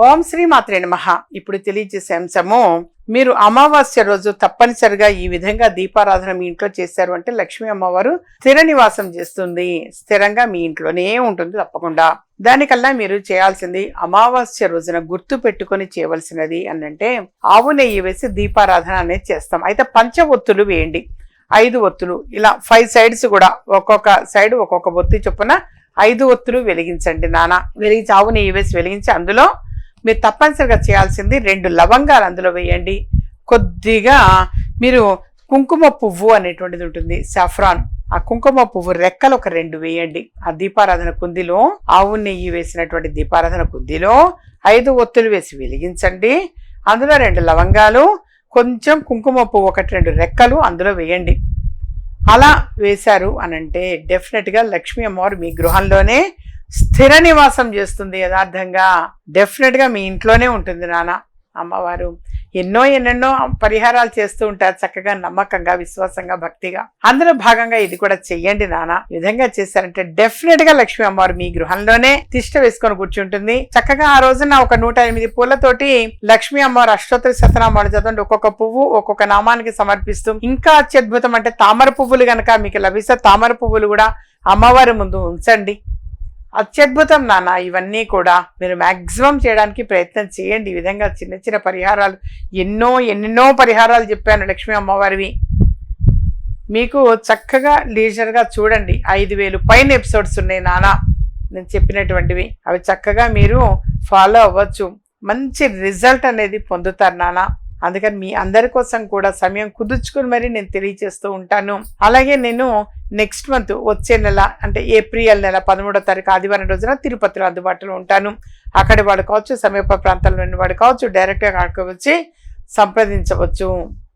ఓం శ్రీ మాత్రే నమహ ఇప్పుడు తెలియజేసే అంశము మీరు అమావాస్య రోజు తప్పనిసరిగా ఈ విధంగా దీపారాధన మీ ఇంట్లో చేశారు అంటే లక్ష్మీ అమ్మవారు స్థిర నివాసం చేస్తుంది. స్థిరంగా మీ ఇంట్లోనే ఉంటుంది తప్పకుండా. దానికల్లా మీరు చేయాల్సింది అమావాస్య రోజున గుర్తు పెట్టుకొని చేయవలసినది అనంటే ఆవు నెయ్యి వేసి దీపారాధన అనేది చేస్తాం. అయితే పంచ ఒత్తులు వేయండి. ఐదు ఒత్తులు. ఇలా ఫైవ్ సైడ్స్ కూడా ఒక్కొక్క సైడ్ ఒక్కొక్క ఒత్తి చొప్పున ఐదు ఒత్తులు వెలిగించండి నానా. వెలిగించి ఆవు నెయ్యి వేసి వెలిగించి అందులో మీరు తప్పనిసరిగా చేయాల్సింది రెండు లవంగాలు అందులో వేయండి. కొద్దిగా మీరు కుంకుమ పువ్వు అనేటువంటిది ఉంటుంది సాఫ్రాన్ ఆ కుంకుమ పువ్వు రెక్కలు ఒక రెండు వేయండి. ఆ దీపారాధన కుందిలో ఆవు నెయ్యి వేసినటువంటి దీపారాధన కుందిలో ఐదు ఒత్తులు వేసి వెలిగించండి. అందులో రెండు లవంగాలు కొంచెం కుంకుమ పువ్వు ఒకటి రెండు రెక్కలు అందులో వేయండి. అలా వేశారు అని అంటే డెఫినెట్గా లక్ష్మీ అమ్మవారు మీ గృహంలోనే స్థిర నివాసం చేస్తుంది యథార్థంగా. డెఫినెట్గా మీ ఇంట్లోనే ఉంటుంది నాన్న అమ్మవారు. ఎన్నో ఎన్నెన్నో పరిహారాలు చేస్తూ ఉంటారు చక్కగా నమ్మకంగా విశ్వాసంగా భక్తిగా. అందులో భాగంగా ఇది కూడా చెయ్యండి నాన్న. విధంగా చేశారంటే డెఫినెట్గా లక్ష్మీ అమ్మవారు మీ గృహంలోనే తిష్ట వేసుకొని కూర్చుంటుంది. చక్కగా ఆ రోజున ఒక నూట ఎనిమిది పూలతోటి లక్ష్మీ అమ్మవారు అష్టోత్తర శతనామాలు చదవండి ఒక్కొక్క పువ్వు ఒక్కొక్క నామానికి సమర్పిస్తూ ఇంకా అత్యద్భుతం అంటే తామర పువ్వులు గనక మీకు లభిస్తే తామర పువ్వులు కూడా అమ్మవారి ముందు ఉంచండి. అత్యద్భుతం నాన్న ఇవన్నీ కూడా మీరు మ్యాక్సిమం చేయడానికి ప్రయత్నం చేయండి. ఈ విధంగా చిన్న చిన్న పరిహారాలు ఎన్నో ఎన్నెన్నో పరిహారాలు చెప్పాను లక్ష్మీ అమ్మవారివి. మీకు చక్కగా లీజర్గా చూడండి. ఐదు వేలు పైన ఎపిసోడ్స్ ఉన్నాయి నాన్న. నేను చెప్పినటువంటివి. అవి చక్కగా మీరు ఫాలో అవ్వచ్చు. మంచి రిజల్ట్ అనేది పొందుతారు నాన్న. అందుకని మీ అందరి కోసం కూడా సమయం కుదుర్చుకుని మరి నేను తెలియజేస్తూ ఉంటాను. అలాగే నేను నెక్స్ట్ మంత్ వచ్చే నెల అంటే ఏప్రిల్ నెల పదమూడో తారీఖు ఆదివారం రోజున తిరుపతిలో అందుబాటులో ఉంటాను. అక్కడ వాడు కావచ్చు సమీప ప్రాంతాల్లో వాడు కావచ్చు డైరెక్ట్గా అక్కడికి వచ్చి సంప్రదించవచ్చు.